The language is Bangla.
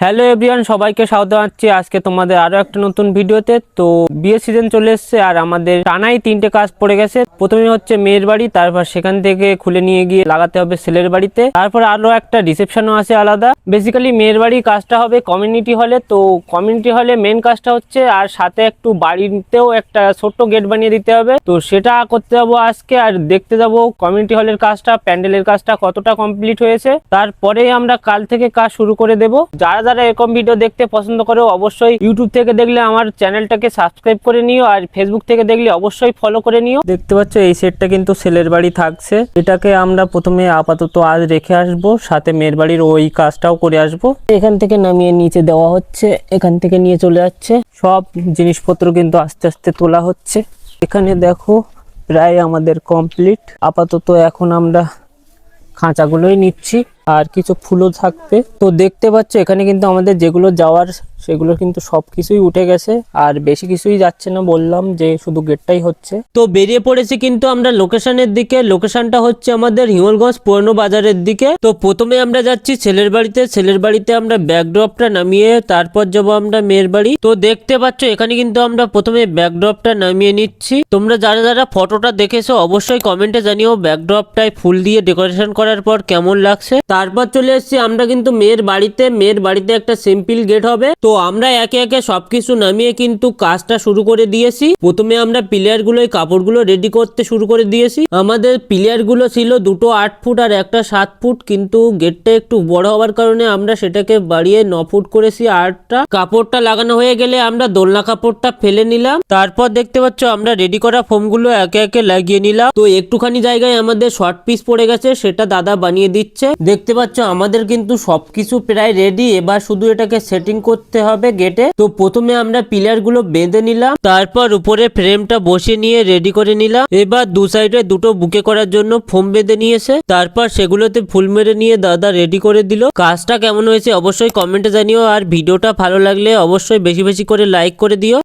হ্যালো এভরিওয়ান, সবাইকে স্বাগত জানাচ্ছি। আজকে তোমাদের আরও একটা নতুন ভিডিওতে। তো বিয়ে সিজন চলে এসেছে আর আমাদের টানাই তিনটে কাজ পড়ে গেছে। প্রথমে হচ্ছে মেয়ের বাড়ি, তারপর সেখান থেকে খুলে নিয়ে গিয়ে লাগাতে হবে ছেলের বাড়িতে। তারপর আরও একটা রিসেপশনও আছে আলাদা। বেসিক্যালি মেয়ের বাড়ি কাজটা হবে কমিউনিটি হলে তো কমিউনিটি হলে মেন কাজটা হচ্ছে আর সাথে একটু বাড়িতেও একটা ছোট্ট গেট বানিয়ে দিতে হবে। তো সেটা করতে যাব আজকে আর দেখতে যাব কমিউনিটি হলের কাজটা প্যান্ডেলের কাজটা কতটা কমপ্লিট হয়েছে। তারপরে আমরা কাল থেকে কাজ শুরু করে দেব। যারা যারা এরকম ভিডিও দেখতে পছন্দ করে অবশ্যই ইউটিউব থেকে দেখলে আমার চ্যানেলটাকে সাবস্ক্রাইব করে নিও আর ফেসবুক থেকে দেখলে অবশ্যই ফলো করে নিও। দেখতে পাচ্ছ, এই সেটটা কিন্তু ছেলের বাড়ি থাকছে। এটাকে আমরা প্রথমে আপাতত আজ রেখে আসব, সাথে মেয়ের বাড়ির ওই কাজটাও করে আসব। এখান থেকে নামিয়ে নিচে দেওয়া হচ্ছে, এখান থেকে নিয়ে চলে যাচ্ছে। সব জিনিসপত্র কিন্তু আস্তে আস্তে তোলা হচ্ছে। এখানে দেখো, প্রায় আমাদের কমপ্লিট আপাতত এখন আমরা খাঁচাগুলোই নিচ্ছি। আর কিছু ফুলও থাকবে। তো দেখতে পাচ্ছ, এখানে কিন্তু আমাদের যেগুলো যাওয়ার, সেগুলো কিন্তু সব কিছুই উঠে গেছে। আর বেশি কিছুই যাচ্ছে না বললাম যে শুধু গেটটাই হচ্ছে। তো বেরিয়ে পড়েছি কিন্তু আমরা লোকেশনের দিকে। লোকেশনটা হচ্ছে আমাদের হিমলগঞ্জ পুরনো বাজারের দিকে। তো প্রথমে আমরা যাচ্ছি ছেলের বাড়িতে। ছেলের বাড়িতে আমরা ব্যাকড্রপটা নামিয়ে তারপর যাব আমরা মেয়ের বাড়ি। তো দেখতে পাচ্ছ, এখানে কিন্তু আমরা প্রথমে ব্যাকড্রপটা নামিয়ে নিচ্ছি। তোমরা যারা যারা ফটোটা দেখেছ, অবশ্যই কমেন্টে জানিও ব্যাকড্রপটায় ফুল দিয়ে ডেকোরেশন করার পর কেমন লাগছে। তারপর চলে এসেছি, আমরা কিন্তু মেয়ের বাড়িতে মেয়ের বাড়িতে একটা সিম্পল গেট হবে। তো আমরা একে একে সবকিছু নামিয়ে কিন্তু কাজটা শুরু করে দিয়েছি। প্রথমে আমরা পিলারগুলো কাপড়গুলো রেডি করতে শুরু করে দিয়েছি। আমাদের পিলারগুলো ছিল দুটো আট ফুট আর একটা সাত ফুট, কিন্তু গেটটা একটু বড় হওয়ার কারণে আমরা সেটাকে বাড়িয়ে ন ফুট করেছি আটটা। কাপড়টা লাগানো হয়ে গেলে আমরা দোলনা কাপড়টা ফেলে নিলাম। তারপর দেখতে পাচ্ছ, আমরা রেডি করা ফোমগুলো একে একে লাগিয়ে নিলাম। তো একটুখানি জায়গায় আমাদের শর্ট পিস পড়ে গেছে, সেটা দাদা বানিয়ে দিচ্ছে। দেখতে পাচ্ছ, আমাদের কিন্তু সবকিছু প্রায় রেডি এবার শুধু এটাকে সেটিং করতে হবে গেটে তো প্রথমে আমরা পিলারগুলো বেঁধে নিলাম, তারপর উপরে ফ্রেমটা বসিয়ে নিয়ে রেডি করে নিলাম। এবার দু সাইডে দুটো বুকে করার জন্য ফোম বেঁধে নিয়েছে। তারপর সেগুলোতে ফুল মেরে নিয়ে দাদা রেডি করে দিল। কাজটা কেমন হয়েছে অবশ্যই কমেন্টে জানিও, আর ভিডিওটা ভালো লাগলে অবশ্যই বেশি বেশি করে লাইক করে দিও।